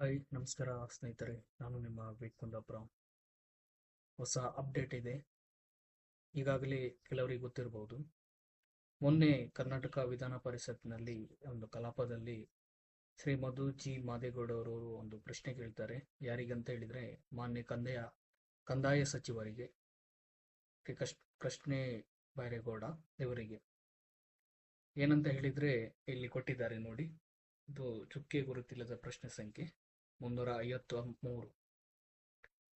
Hi ನಮಸ್ಕಾರ ಸ್ನೇಹಿತರೆ. ನಾನು ನಿಮ್ಮ ವೇಟ್ ಕುಂದಾಪುರ ಹೊಸ ಅಪ್ಡೇಟ್ ಇದೆ. ಈಗಾಗಲೇ ಕೆಲವರಿಗೆ ಗೊತ್ತಿರಬಹುದು. ಮೊನ್ನೆ ಕರ್ನಾಟಕ ವಿಧಾನ ಪರಿಷತ್ನಲ್ಲಿ ಒಂದು ಕಲಾಪದಲ್ಲಿ ಶ್ರೀ ಮಧು ಜಿ ಮಾದೇಗೌಡ ಅವರು ಒಂದು ಪ್ರಶ್ನೆ ಕೇಳ್ತಾರೆ. ಯಾರಿಗಂತ ಹೇಳಿದರೆ ಮಾನ್ಯ ಕಂದಾಯ ಕಂದಾಯ ಸಚಿವರಿಗೆ ಪ್ರಶ್ನೆ ಬೈರೇಗೌಡ ಇವರಿಗೆ ಏನಂತ ಹೇಳಿದರೆ ಇಲ್ಲಿ ಕೊಟ್ಟಿದ್ದಾರೆ ನೋಡಿ. ಇದು ಚುಕ್ಕೆ ಗುರುತಿಲ್ಲದ ಪ್ರಶ್ನೆ ಸಂಖ್ಯೆ. ಮುನ್ನೂರ ಐವತ್ತ ಮೂರು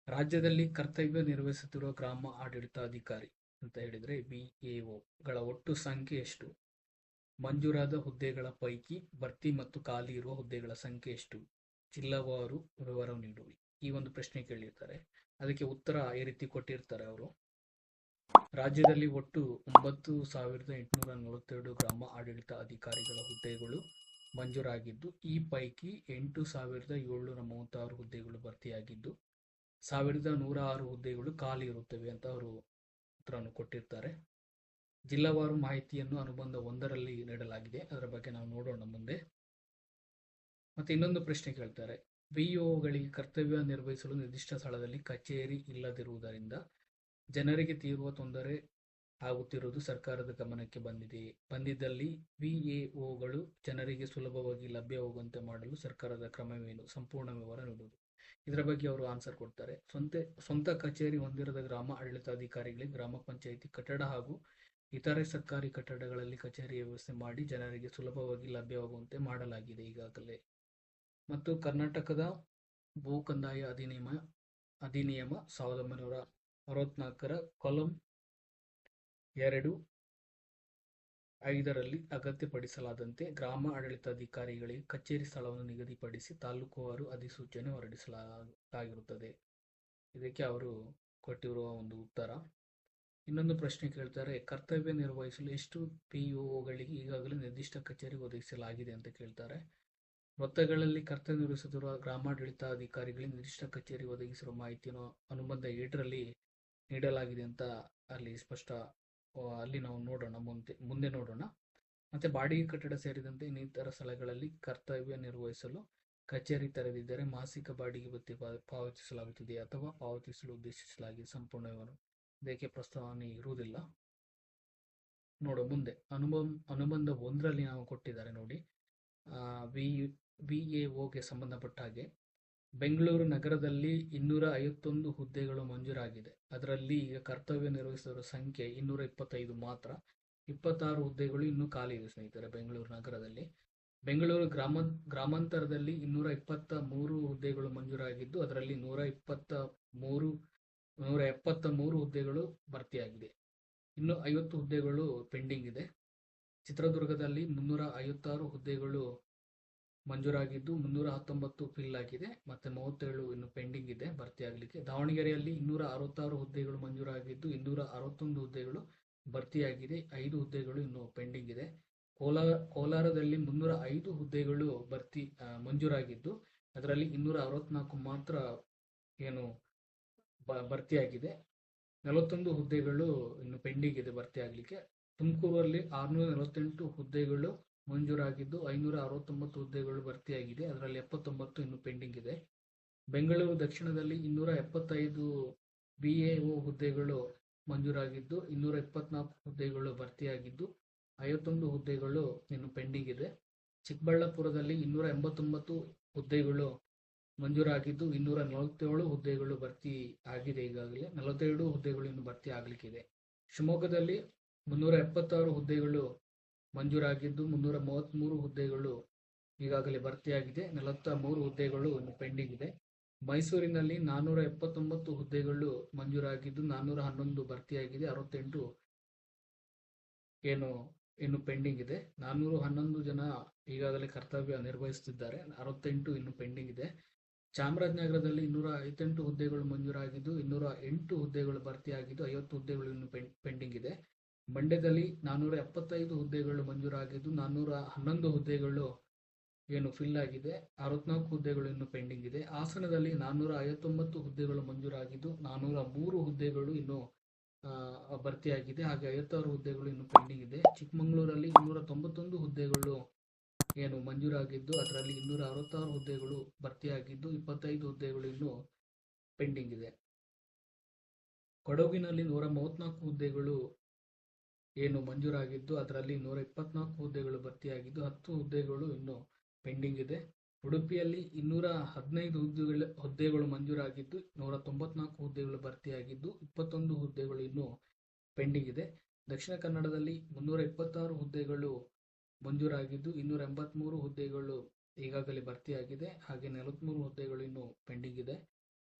ರಾಜ್ಯದಲ್ಲಿ ಕರ್ತವ್ಯ ನಿರ್ವಹಿಸುತ್ತಿರುವ ಗ್ರಾಮ ಆಡಳಿತಾಧಿಕಾರಿ ಅಂತ ಹೇಳಿದ್ರೆ ಬಿ ಗಳ ಒಟ್ಟು ಸಂಖ್ಯೆ ಎಷ್ಟು? ಮಂಜೂರಾದ ಹುದ್ದೆಗಳ ಪೈಕಿ ಭರ್ತಿ ಮತ್ತು ಖಾಲಿ ಇರುವ ಹುದ್ದೆಗಳ ಸಂಖ್ಯೆ ಎಷ್ಟು? ಜಿಲ್ಲಾವಾರು ವಿವರ ನೀಡುವಿ. ಈ ಒಂದು ಪ್ರಶ್ನೆ ಕೇಳಿರ್ತಾರೆ. ಅದಕ್ಕೆ ಉತ್ತರ ಈ ರೀತಿ ಕೊಟ್ಟಿರ್ತಾರೆ ಅವರು. ರಾಜ್ಯದಲ್ಲಿ ಒಟ್ಟು ಒಂಬತ್ತು ಸಾವಿರದ ಎಂಟುನೂರ ನಲವತ್ತೆರಡು ಗ್ರಾಮ ಆಡಳಿತ ಅಧಿಕಾರಿಗಳ ಹುದ್ದೆಗಳು ಮಂಜೂರಾಗಿದ್ದು, ಈ ಪೈಕಿ ಎಂಟು ಸಾವಿರದ ಏಳ್ನೂರ ಮೂವತ್ತಾರು ಹುದ್ದೆಗಳು ಭರ್ತಿಯಾಗಿದ್ದು, ಸಾವಿರದ ನೂರ ಆರು ಹುದ್ದೆಗಳು ಖಾಲಿ ಇರುತ್ತವೆ ಅಂತ ಅವರು ಉತ್ತರವನ್ನು ಕೊಟ್ಟಿರ್ತಾರೆ. ಜಿಲ್ಲಾವಾರು ಮಾಹಿತಿಯನ್ನು ಅನುಬಂಧ ಒಂದರಲ್ಲಿ ನೀಡಲಾಗಿದೆ. ಅದರ ಬಗ್ಗೆ ನಾವು ನೋಡೋಣ ಮುಂದೆ. ಮತ್ತೆ ಇನ್ನೊಂದು ಪ್ರಶ್ನೆ ಕೇಳ್ತಾರೆ. ಬಿಇಒಗಳಿಗೆ ಕರ್ತವ್ಯ ನಿರ್ವಹಿಸಲು ನಿರ್ದಿಷ್ಟ ಸ್ಥಳದಲ್ಲಿ ಕಚೇರಿ ಇಲ್ಲದಿರುವುದರಿಂದ ಜನರಿಗೆ ತೀರುವ ತೊಂದರೆ ಆಗುತ್ತಿರುವುದು ಸರ್ಕಾರದ ಗಮನಕ್ಕೆ ಬಂದಿದೆ. ಬಂದಿದ್ದಲ್ಲಿ ವಿಎಒಗಳು ಜನರಿಗೆ ಸುಲಭವಾಗಿ ಲಭ್ಯವಾಗುವಂತೆ ಮಾಡಲು ಸರ್ಕಾರದ ಕ್ರಮವೇನು? ಸಂಪೂರ್ಣ ವಿವರ ನೀಡುವುದು. ಇದರ ಬಗ್ಗೆ ಅವರು ಆನ್ಸರ್ ಕೊಡ್ತಾರೆ. ಸ್ವಂತ ಸ್ವಂತ ಕಚೇರಿ ಹೊಂದಿರದ ಗ್ರಾಮ ಆಡಳಿತಾಧಿಕಾರಿಗಳಿಗೆ ಗ್ರಾಮ ಪಂಚಾಯಿತಿ ಕಟ್ಟಡ ಹಾಗೂ ಇತರೆ ಸರ್ಕಾರಿ ಕಟ್ಟಡಗಳಲ್ಲಿ ಕಚೇರಿ ವ್ಯವಸ್ಥೆ ಮಾಡಿ ಜನರಿಗೆ ಸುಲಭವಾಗಿ ಲಭ್ಯವಾಗುವಂತೆ ಮಾಡಲಾಗಿದೆ ಈಗಾಗಲೇ. ಮತ್ತು ಕರ್ನಾಟಕದ ಭೂ ಕಂದಾಯ ಅಧಿನಿಯಮ ಅಧಿನಿಯಮ ಸಾವಿರದ ಒಂಬೈನೂರ ಅರವತ್ನಾಲ್ಕರ ಕಾಲಂ ಎರಡು ಐದರಲ್ಲಿ ಅಗತ್ಯಪಡಿಸಲಾದಂತೆ ಗ್ರಾಮ ಆಡಳಿತಾಧಿಕಾರಿಗಳಿಗೆ ಕಚೇರಿ ಸ್ಥಳವನ್ನು ನಿಗದಿಪಡಿಸಿ ತಾಲೂಕುವಾರು ಅಧಿಸೂಚನೆ ಹೊರಡಿಸಲಾಗಿರುತ್ತದೆ ಇದಕ್ಕೆ ಅವರು ಕೊಟ್ಟಿರುವ ಒಂದು ಉತ್ತರ. ಇನ್ನೊಂದು ಪ್ರಶ್ನೆ ಕೇಳ್ತಾರೆ, ಕರ್ತವ್ಯ ನಿರ್ವಹಿಸಲು ಎಷ್ಟು ಪಿಒಗಳಿಗೆ ಈಗಾಗಲೇ ನಿರ್ದಿಷ್ಟ ಕಚೇರಿ ಒದಗಿಸಲಾಗಿದೆ ಅಂತ ಕೇಳ್ತಾರೆ. ವೃತ್ತಗಳಲ್ಲಿ ಕರ್ತವ್ಯ ನಿರ್ವಹಿಸುತ್ತಿರುವ ಗ್ರಾಮಾಡಳಿತಾಧಿಕಾರಿಗಳಿಗೆ ನಿರ್ದಿಷ್ಟ ಕಚೇರಿ ಒದಗಿಸಿರುವ ಮಾಹಿತಿಯನ್ನು ಅನುಬಂಧ ಏಟರಲ್ಲಿ ನೀಡಲಾಗಿದೆ ಅಂತ ಅಲ್ಲಿ ಸ್ಪಷ್ಟ ಅಲ್ಲಿ ನಾವು ನೋಡೋಣ, ಮುಂದೆ ಮುಂದೆ ನೋಡೋಣ. ಮತ್ತೆ ಬಾಡಿಗೆ ಕಟ್ಟಡ ಸೇರಿದಂತೆ ಇನ್ನಿತರ ಸ್ಥಳಗಳಲ್ಲಿ ಕರ್ತವ್ಯ ನಿರ್ವಹಿಸಲು ಕಚೇರಿ ತೆರೆದಿದ್ದರೆ ಮಾಸಿಕ ಬಾಡಿಗೆ ಭತ್ಯೆ ಪಾವತಿಸಲಾಗುತ್ತದೆ ಅಥವಾ ಪಾವತಿಸಲು ಉದ್ದೇಶಿಸಲಾಗಿದೆ ಸಂಪೂರ್ಣ ವಿವರ ಇದಕ್ಕೆ ಪ್ರಸ್ತಾವನೆ ಇರುವುದಿಲ್ಲ. ನೋಡು, ಮುಂದೆ. ಅನುಬ, ಅನುಬಂಧ ಒಂದರಲ್ಲಿ ನಾವು ಕೊಟ್ಟಿದ್ದಾರೆ ನೋಡಿ. ವಿ ವಿ ಎ ಓಗೆ ಸಂಬಂಧಪಟ್ಟ ಹಾಗೆ ಬೆಂಗಳೂರು ನಗರದಲ್ಲಿ ಇನ್ನೂರ ಐವತ್ತೊಂದು ಹುದ್ದೆಗಳು ಮಂಜೂರಾಗಿದೆ. ಅದರಲ್ಲಿ ಈಗ ಕರ್ತವ್ಯ ನಿರ್ವಹಿಸಿದವರ ಸಂಖ್ಯೆ ಇನ್ನೂರ ಇಪ್ಪತ್ತೈದು ಮಾತ್ರ. ಇಪ್ಪತ್ತಾರು ಹುದ್ದೆಗಳು ಇನ್ನೂ ಖಾಲಿ ಇವೆ ಸ್ನೇಹಿತರೆ ಬೆಂಗಳೂರು ನಗರದಲ್ಲಿ. ಬೆಂಗಳೂರು ಗ್ರಾಮ, ಗ್ರಾಮಾಂತರದಲ್ಲಿ ಇನ್ನೂರ ಇಪ್ಪತ್ತ ಮೂರು ಹುದ್ದೆಗಳು ಮಂಜೂರಾಗಿದ್ದು, ಅದರಲ್ಲಿ ನೂರ ಇಪ್ಪತ್ತ ಮೂರು, ನೂರ ಎಪ್ಪತ್ತ ಮೂರು ಹುದ್ದೆಗಳು ಭರ್ತಿಯಾಗಿದೆ. ಇನ್ನು ಐವತ್ತು ಹುದ್ದೆಗಳು ಪೆಂಡಿಂಗ್ ಇದೆ. ಚಿತ್ರದುರ್ಗದಲ್ಲಿ ಮುನ್ನೂರ ಐವತ್ತಾರು ಹುದ್ದೆಗಳು ಮಂಜೂರಾಗಿದ್ದು ಮುನ್ನೂರ ಹತ್ತೊಂಬತ್ತು ಫಿಲ್ ಆಗಿದೆ. ಮತ್ತೆ ಮೂವತ್ತೇಳು ಇನ್ನು ಪೆಂಡಿಂಗ್ ಇದೆ, ಭರ್ತಿ ಆಗಲಿಕ್ಕೆ. ದಾವಣಗೆರೆಯಲ್ಲಿ ಇನ್ನೂರ ಅರವತ್ತಾರು ಹುದ್ದೆಗಳು ಮಂಜೂರಾಗಿದ್ದು, ಇನ್ನೂರ ಅರವತ್ತೊಂದು ಹುದ್ದೆಗಳು ಭರ್ತಿಯಾಗಿದೆ. ಐದು ಹುದ್ದೆಗಳು ಇನ್ನು ಪೆಂಡಿಂಗ್ ಇದೆ. ಕೋಲಾರ ಕೋಲಾರದಲ್ಲಿ ಮುನ್ನೂರ ಐದು ಹುದ್ದೆಗಳು ಭರ್ತಿ ಮಂಜೂರಾಗಿದ್ದು, ಅದರಲ್ಲಿ ಇನ್ನೂರ ಅರವತ್ನಾಲ್ಕು ಮಾತ್ರ ಏನು ಭರ್ತಿಯಾಗಿದೆ. ನಲವತ್ತೊಂದು ಹುದ್ದೆಗಳು ಇನ್ನು ಪೆಂಡಿಂಗ್ ಇದೆ, ಭರ್ತಿ ಆಗಲಿಕ್ಕೆ. ತುಮಕೂರಲ್ಲಿ ಆರುನೂರ ನಲವತ್ತೆಂಟು ಹುದ್ದೆಗಳು ಮಂಜೂರಾಗಿದ್ದು ಐನೂರ ಅರವತ್ತೊಂಬತ್ತು ಹುದ್ದೆಗಳು ಭರ್ತಿಯಾಗಿದೆ. ಅದರಲ್ಲಿ ಎಪ್ಪತ್ತೊಂಬತ್ತು ಇನ್ನು ಪೆಂಡಿಂಗ್ ಇದೆ. ಬೆಂಗಳೂರು ದಕ್ಷಿಣದಲ್ಲಿ ಇನ್ನೂರ ಎಪ್ಪತ್ತೈದು ಬಿ ಎ ಹುದ್ದೆಗಳು ಮಂಜೂರಾಗಿದ್ದು ಇನ್ನೂರ ಇಪ್ಪತ್ನಾಲ್ಕು ಹುದ್ದೆಗಳು ಭರ್ತಿಯಾಗಿದ್ದು, ಐವತ್ತೊಂದು ಹುದ್ದೆಗಳು ಇನ್ನು ಪೆಂಡಿಂಗ್ ಇದೆ. ಚಿಕ್ಕಬಳ್ಳಾಪುರದಲ್ಲಿ ಇನ್ನೂರ ಎಂಬತ್ತೊಂಬತ್ತು ಹುದ್ದೆಗಳು ಮಂಜೂರಾಗಿದ್ದು ಇನ್ನೂರ ನಲವತ್ತೇಳು ಹುದ್ದೆಗಳು ಭರ್ತಿ ಆಗಿದೆ ಈಗಾಗಲೇ. ನಲವತ್ತೆರಡು ಹುದ್ದೆಗಳು ಇನ್ನು ಭರ್ತಿ ಆಗಲಿಕ್ಕಿದೆ. ಶಿವಮೊಗ್ಗದಲ್ಲಿ ಮುನ್ನೂರ ಎಪ್ಪತ್ತಾರು ಹುದ್ದೆಗಳು ಮಂಜೂರಾಗಿದ್ದು ಮುನ್ನೂರ ಮೂವತ್ತ್ಮೂರು ಹುದ್ದೆಗಳು ಈಗಾಗಲೇ ಭರ್ತಿಯಾಗಿದೆ. ನಲವತ್ತ ಮೂರು ಹುದ್ದೆಗಳು ಪೆಂಡಿಂಗ್ ಇದೆ. ಮೈಸೂರಿನಲ್ಲಿ ನಾನ್ನೂರ ಎಪ್ಪತ್ತೊಂಬತ್ತು ಹುದ್ದೆಗಳು ಮಂಜೂರಾಗಿದ್ದು ನಾನ್ನೂರ ಹನ್ನೊಂದು ಭರ್ತಿಯಾಗಿದೆ. ಅರವತ್ತೆಂಟು ಏನು ಇನ್ನು ಪೆಂಡಿಂಗ್ ಇದೆ. ನಾನ್ನೂರ ಹನ್ನೊಂದು ಜನ ಈಗಾಗಲೇ ಕರ್ತವ್ಯ ನಿರ್ವಹಿಸುತ್ತಿದ್ದಾರೆ. ಅರವತ್ತೆಂಟು ಇನ್ನು ಪೆಂಡಿಂಗ್ ಇದೆ. ಚಾಮರಾಜನಗರದಲ್ಲಿ ಇನ್ನೂರ ಐವತ್ತೆಂಟು ಹುದ್ದೆಗಳು ಮಂಜೂರಾಗಿದ್ದು ಇನ್ನೂರ ಎಂಟು ಹುದ್ದೆಗಳು ಭರ್ತಿಯಾಗಿದ್ದು ಐವತ್ತು ಹುದ್ದೆಗಳು ಇನ್ನು ಪೆಂಡಿಂಗ್ ಇದೆ. ಮಂಡ್ಯದಲ್ಲಿ ನಾನ್ನೂರ ಎಪ್ಪತ್ತೈದು ಹುದ್ದೆಗಳು ಮಂಜೂರಾಗಿದ್ದು ನಾನ್ನೂರ ಹನ್ನೊಂದು ಹುದ್ದೆಗಳು ಏನು ಫಿಲ್ ಆಗಿದೆ. ಅರವತ್ನಾಲ್ಕು ಹುದ್ದೆಗಳು ಇನ್ನು ಪೆಂಡಿಂಗ್ ಇದೆ. ಹಾಸನದಲ್ಲಿ ನಾನ್ನೂರ ಐವತ್ತೊಂಬತ್ತು ಹುದ್ದೆಗಳು ಮಂಜೂರಾಗಿದ್ದು ನಾನ್ನೂರ ಮೂರು ಹುದ್ದೆಗಳು ಇನ್ನು ಭರ್ತಿಯಾಗಿದೆ. ಹಾಗೆ ಐವತ್ತಾರು ಹುದ್ದೆಗಳು ಇನ್ನು ಪೆಂಡಿಂಗ್ ಇದೆ. ಚಿಕ್ಕಮಗಳೂರಲ್ಲಿ ಇನ್ನೂರ ತೊಂಬತ್ತೊಂದು ಹುದ್ದೆಗಳು ಏನು ಮಂಜೂರಾಗಿದ್ದು, ಅದರಲ್ಲಿ ಇನ್ನೂರ ಅರವತ್ತಾರು ಹುದ್ದೆಗಳು ಭರ್ತಿಯಾಗಿದ್ದು, ಇಪ್ಪತ್ತೈದು ಹುದ್ದೆಗಳು ಇನ್ನೂ ಪೆಂಡಿಂಗ್ ಇದೆ. ಕೊಡಗಿನಲ್ಲಿ ನೂರ ಮೂವತ್ನಾಲ್ಕು ಹುದ್ದೆಗಳು ಏನು ಮಂಜೂರಾಗಿದ್ದು ಅದರಲ್ಲಿ ನೂರ ಇಪ್ಪತ್ನಾಲ್ಕು ಹುದ್ದೆಗಳು ಭರ್ತಿಯಾಗಿದ್ದು ಹತ್ತು ಹುದ್ದೆಗಳು ಇನ್ನು ಪೆಂಡಿಂಗ್ ಇದೆ. ಉಡುಪಿಯಲ್ಲಿ ಇನ್ನೂರ ಹದಿನೈದು ಹುದ್ದೆಗಳ ಹುದ್ದೆಗಳು ಮಂಜೂರಾಗಿದ್ದು ನೂರ ತೊಂಬತ್ನಾಲ್ಕು ಹುದ್ದೆಗಳು ಭರ್ತಿಯಾಗಿದ್ದು ಇಪ್ಪತ್ತೊಂದು ಹುದ್ದೆಗಳು ಇನ್ನೂ ಪೆಂಡಿಂಗ್ ಇದೆ. ದಕ್ಷಿಣ ಕನ್ನಡದಲ್ಲಿ ಮುನ್ನೂರ ಇಪ್ಪತ್ತಾರು ಹುದ್ದೆಗಳು ಮಂಜೂರಾಗಿದ್ದು ಇನ್ನೂರ ಎಂಬತ್ಮೂರು ಹುದ್ದೆಗಳು ಈಗಾಗಲೇ ಭರ್ತಿಯಾಗಿದೆ. ಹಾಗೆ ನಲವತ್ಮೂರು ಹುದ್ದೆಗಳು ಇನ್ನೂ ಪೆಂಡಿಂಗ್ ಇದೆ.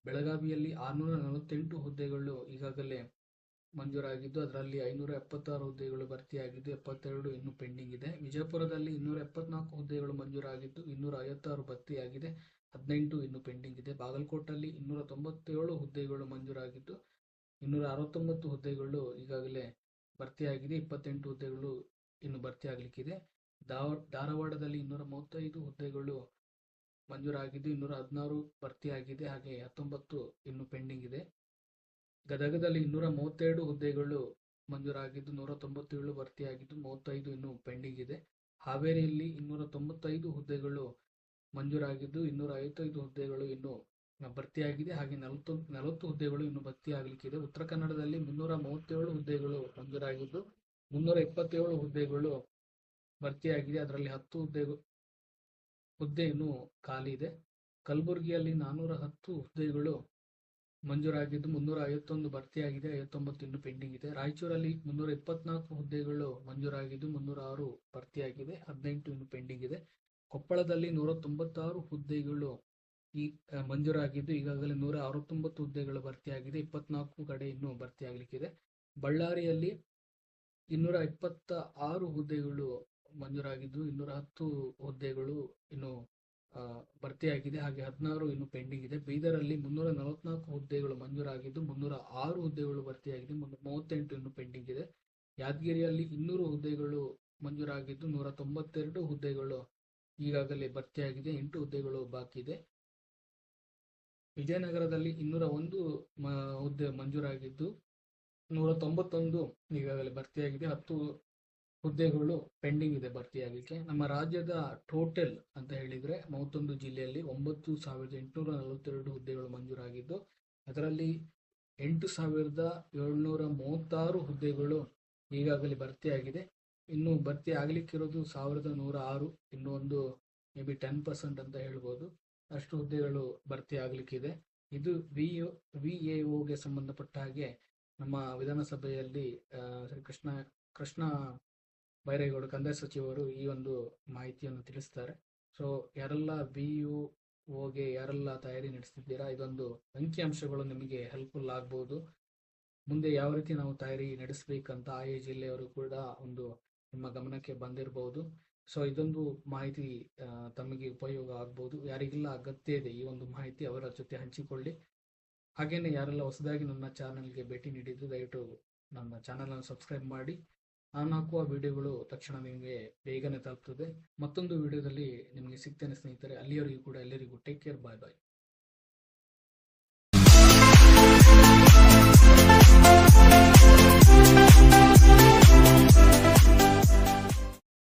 ಬೆಳಗಾವಿಯಲ್ಲಿ ಆರುನೂರ ನಲವತ್ತೆಂಟು ಹುದ್ದೆಗಳು ಈಗಾಗಲೇ ಮಂಜೂರಾಗಿದ್ದು, ಅದರಲ್ಲಿ ಐನೂರ ಎಪ್ಪತ್ತಾರು ಹುದ್ದೆಗಳು ಭರ್ತಿಯಾಗಿದ್ದು, ಎಪ್ಪತ್ತೆರಡು ಇನ್ನೂ ಪೆಂಡಿಂಗ್ ಇದೆ. ವಿಜಯಪುರದಲ್ಲಿ ಇನ್ನೂರ ಎಪ್ಪತ್ನಾಲ್ಕು ಹುದ್ದೆಗಳು ಮಂಜೂರಾಗಿದ್ದು, ಇನ್ನೂರ ಐವತ್ತಾರು ಭರ್ತಿಯಾಗಿದೆ. ಹದಿನೆಂಟು ಇನ್ನು ಪೆಂಡಿಂಗ್ ಇದೆ. ಬಾಗಲಕೋಟಲ್ಲಿ ಇನ್ನೂರ ತೊಂಬತ್ತೇಳು ಹುದ್ದೆಗಳು ಮಂಜೂರಾಗಿದ್ದು, ಇನ್ನೂರ ಅರವತ್ತೊಂಬತ್ತು ಹುದ್ದೆಗಳು ಈಗಾಗಲೇ ಭರ್ತಿಯಾಗಿದೆ. ಇಪ್ಪತ್ತೆಂಟು ಹುದ್ದೆಗಳು ಇನ್ನು ಭರ್ತಿಯಾಗಲಿಕ್ಕಿದೆ. ಧಾವ, ಧಾರವಾಡದಲ್ಲಿ ಇನ್ನೂರ ಮೂವತ್ತೈದು ಹುದ್ದೆಗಳು ಮಂಜೂರಾಗಿದ್ದು, ಇನ್ನೂರ ಹದಿನಾರು ಭರ್ತಿಯಾಗಿದೆ. ಹಾಗೆ ಹತ್ತೊಂಬತ್ತು ಇನ್ನು ಪೆಂಡಿಂಗ್ ಇದೆ. ಗದಗದಲ್ಲಿ ಇನ್ನೂರ ಮೂವತ್ತೆರಡು ಹುದ್ದೆಗಳು ಮಂಜೂರಾಗಿದ್ದು, ನೂರ ತೊಂಬತ್ತೇಳು ಭರ್ತಿಯಾಗಿದ್ದು, ಮೂವತ್ತೈದು ಇನ್ನು ಪೆಂಡಿಂಗ್ ಇದೆ. ಹಾವೇರಿಯಲ್ಲಿ ಇನ್ನೂರ ತೊಂಬತ್ತೈದು ಹುದ್ದೆಗಳು ಮಂಜೂರಾಗಿದ್ದು, ಇನ್ನೂರ ಐವತ್ತೈದು ಹುದ್ದೆಗಳು ಇನ್ನು ಭರ್ತಿಯಾಗಿದೆ. ಹಾಗೆ ನಲವತ್ತು ನಲವತ್ತು ಹುದ್ದೆಗಳು ಇನ್ನು ಭರ್ತಿಯಾಗಲಿಕ್ಕಿದೆ ಉತ್ತರ ಕನ್ನಡದಲ್ಲಿ ಮುನ್ನೂರ ಮೂವತ್ತೇಳು ಹುದ್ದೆಗಳು ಮಂಜೂರಾಗಿದ್ದು, ಮುನ್ನೂರ ಇಪ್ಪತ್ತೇಳು ಹುದ್ದೆಗಳು ಭರ್ತಿಯಾಗಿದೆ. ಅದರಲ್ಲಿ ಹತ್ತು ಹುದ್ದೆ ಹುದ್ದೆ ಇನ್ನೂ ಖಾಲಿ ಇದೆ. ಕಲಬುರಗಿಯಲ್ಲಿ ನಾನ್ನೂರ ಹತ್ತು ಹುದ್ದೆಗಳು ಮಂಜೂರಾಗಿದ್ದು ಮುನ್ನೂರ ಐವತ್ತೊಂದು ಭರ್ತಿಯಾಗಿದೆ, ಐವತ್ತೊಂಬತ್ತು ಇನ್ನು ಪೆಂಡಿಂಗ್ ಇದೆ. ರಾಯಚೂರಲ್ಲಿ ಮುನ್ನೂರ ಇಪ್ಪತ್ನಾಲ್ಕು ಹುದ್ದೆಗಳು ಮಂಜೂರಾಗಿದ್ದು ಮುನ್ನೂರ ಆರು ಭರ್ತಿಯಾಗಿದೆ, ಹದಿನೆಂಟು ಇನ್ನು ಪೆಂಡಿಂಗ್ ಇದೆ. ಕೊಪ್ಪಳದಲ್ಲಿ ನೂರ ತೊಂಬತ್ತಾರು ಹುದ್ದೆಗಳು ಈ ಮಂಜೂರಾಗಿದ್ದು ಈಗಾಗಲೇ ನೂರ ಅರವತ್ತೊಂಬತ್ತು ಹುದ್ದೆಗಳು ಭರ್ತಿಯಾಗಿದೆ, ಇಪ್ಪತ್ನಾಲ್ಕು ಕಡೆ ಇನ್ನೂ ಭರ್ತಿಯಾಗಲಿಕ್ಕಿದೆ. ಬಳ್ಳಾರಿಯಲ್ಲಿ ಇನ್ನೂರ ಇಪ್ಪತ್ತ ಆರು ಹುದ್ದೆಗಳು ಮಂಜೂರಾಗಿದ್ದು ಇನ್ನೂರ ಹತ್ತು ಹುದ್ದೆಗಳು ಇನ್ನು ಭರ್ತಿಯಾಗಿದೆ. ಹಾಗೆ ಹದಿನಾರು ಇನ್ನು ಪೆಂಡಿಂಗ್ ಇದೆ. ಬೀದರಲ್ಲಿ ಮುನ್ನೂರ ನಲವತ್ನಾಲ್ಕು ಹುದ್ದೆಗಳು ಮಂಜೂರಾಗಿದ್ದು, ಮುನ್ನೂರ ಆರು ಹುದ್ದೆಗಳು ಭರ್ತಿಯಾಗಿದೆ. ಮೂವತ್ತೆಂಟು ಇನ್ನು ಪೆಂಡಿಂಗ್ ಇದೆ. ಯಾದಗಿರಿಯಲ್ಲಿ ಇನ್ನೂರು ಹುದ್ದೆಗಳು ಮಂಜೂರಾಗಿದ್ದು, ನೂರ ತೊಂಬತ್ತೆರಡು ಹುದ್ದೆಗಳು ಈಗಾಗಲೇ ಭರ್ತಿಯಾಗಿದೆ. ಎಂಟು ಹುದ್ದೆಗಳು ಬಾಕಿ ಇದೆ. ವಿಜಯನಗರದಲ್ಲಿ ಇನ್ನೂರ ಒಂದು ಹುದ್ದೆ ಮಂಜೂರಾಗಿದ್ದು, ನೂರ ತೊಂಬತ್ತೊಂದು ಈಗಾಗಲೇ ಭರ್ತಿಯಾಗಿದೆ. ಹತ್ತು ಹುದ್ದೆಗಳು ಪೆಂಡಿಂಗ್ ಇದೆ ಭರ್ತಿಯಾಗಲಿಕ್ಕೆ. ನಮ್ಮ ರಾಜ್ಯದ ಟೋಟಲ್ ಅಂತ ಹೇಳಿದ್ರೆ ಮೂವತ್ತೊಂದು ಜಿಲ್ಲೆಯಲ್ಲಿ ಒಂಬತ್ತು ಸಾವಿರದ ಎಂಟುನೂರ ನಲವತ್ತೆರಡು ಹುದ್ದೆಗಳು ಮಂಜೂರಾಗಿದ್ದು, ಅದರಲ್ಲಿ ಎಂಟು ಸಾವಿರದ ಏಳ್ನೂರ ಮೂವತ್ತಾರು ಹುದ್ದೆಗಳು ಈಗಾಗಲೇ ಭರ್ತಿಯಾಗಿದೆ. ಇನ್ನು ಭರ್ತಿ ಆಗಲಿಕ್ಕಿರೋದು ಸಾವಿರದ ನೂರ ಆರು, ಇನ್ನೂ ಒಂದು ಮೇ ಬಿ ಟೆನ್ ಪರ್ಸೆಂಟ್ ಅಂತ ಹೇಳ್ಬೋದು. ಅಷ್ಟು ಹುದ್ದೆಗಳು ಭರ್ತಿ ಆಗಲಿಕ್ಕಿದೆ. ಇದು ವಿ ವಿ ಎ ಒಗೆ ಸಂಬಂಧಪಟ್ಟ ಹಾಗೆ ನಮ್ಮ ವಿಧಾನಸಭೆಯಲ್ಲಿ ಶ್ರೀ ಕೃಷ್ಣ ಕೃಷ್ಣ ಬೈರೇಗೌಡ ಕಂದಾಯ ಸಚಿವರು ಈ ಒಂದು ಮಾಹಿತಿಯನ್ನು ತಿಳಿಸ್ತಾರೆ. ಸೊ ಯಾರೆಲ್ಲ ಬಿ ಯು ಓಗೆ ಯಾರೆಲ್ಲ ತಯಾರಿ ನಡೆಸ್ತಿದ್ದೀರಾ? ಇದೊಂದು ಅಂಕಿಅಂಶಗಳು ನಿಮಗೆ ಹೆಲ್ಪ್ಫುಲ್ ಆಗ್ಬೋದು. ಮುಂದೆ ಯಾವ ರೀತಿ ನಾವು ತಯಾರಿ ನಡೆಸಬೇಕಂತ ಆಯಾ ಜಿಲ್ಲೆಯವರು ಕೂಡ ಒಂದು ನಿಮ್ಮ ಗಮನಕ್ಕೆ ಬಂದಿರಬಹುದು ಸೊ ಇದೊಂದು ಮಾಹಿತಿ ತಮಗೆ ಉಪಯೋಗ ಆಗ್ಬೋದು. ಯಾರಿಗೆಲ್ಲ ಅಗತ್ಯ ಇದೆ ಈ ಒಂದು ಮಾಹಿತಿ ಅವರ ಜೊತೆ ಹಂಚಿಕೊಳ್ಳಿ. ಹಾಗೆಯೇ ಯಾರೆಲ್ಲ ಹೊಸದಾಗಿ ನನ್ನ ಚಾನಲ್ಗೆ ಭೇಟಿ ನೀಡಿದ್ದು ದಯವಿಟ್ಟು ನನ್ನ ಚಾನಲನ್ನು ಸಬ್ಸ್ಕ್ರೈಬ್ ಮಾಡಿ. ನಾನು ಹಾಕುವ ವಿಡಿಯೋಗಳು ತಕ್ಷಣ ನಿಮಗೆ ಬೇಗನೆ ತಲುಪ್ತದೆ. ಮತ್ತೊಂದು ವಿಡಿಯೋದಲ್ಲಿ ನಿಮಗೆ ಸಿಗ್ತೇನೆ ಸ್ನೇಹಿತರೆ ಅಲ್ಲಿಯವರೆಗೂ ಕೂಡ ಎಲ್ಲರಿಗೂ ಟೇಕ್ ಕೇರ್ ಬಾಯ್ ಬಾಯ್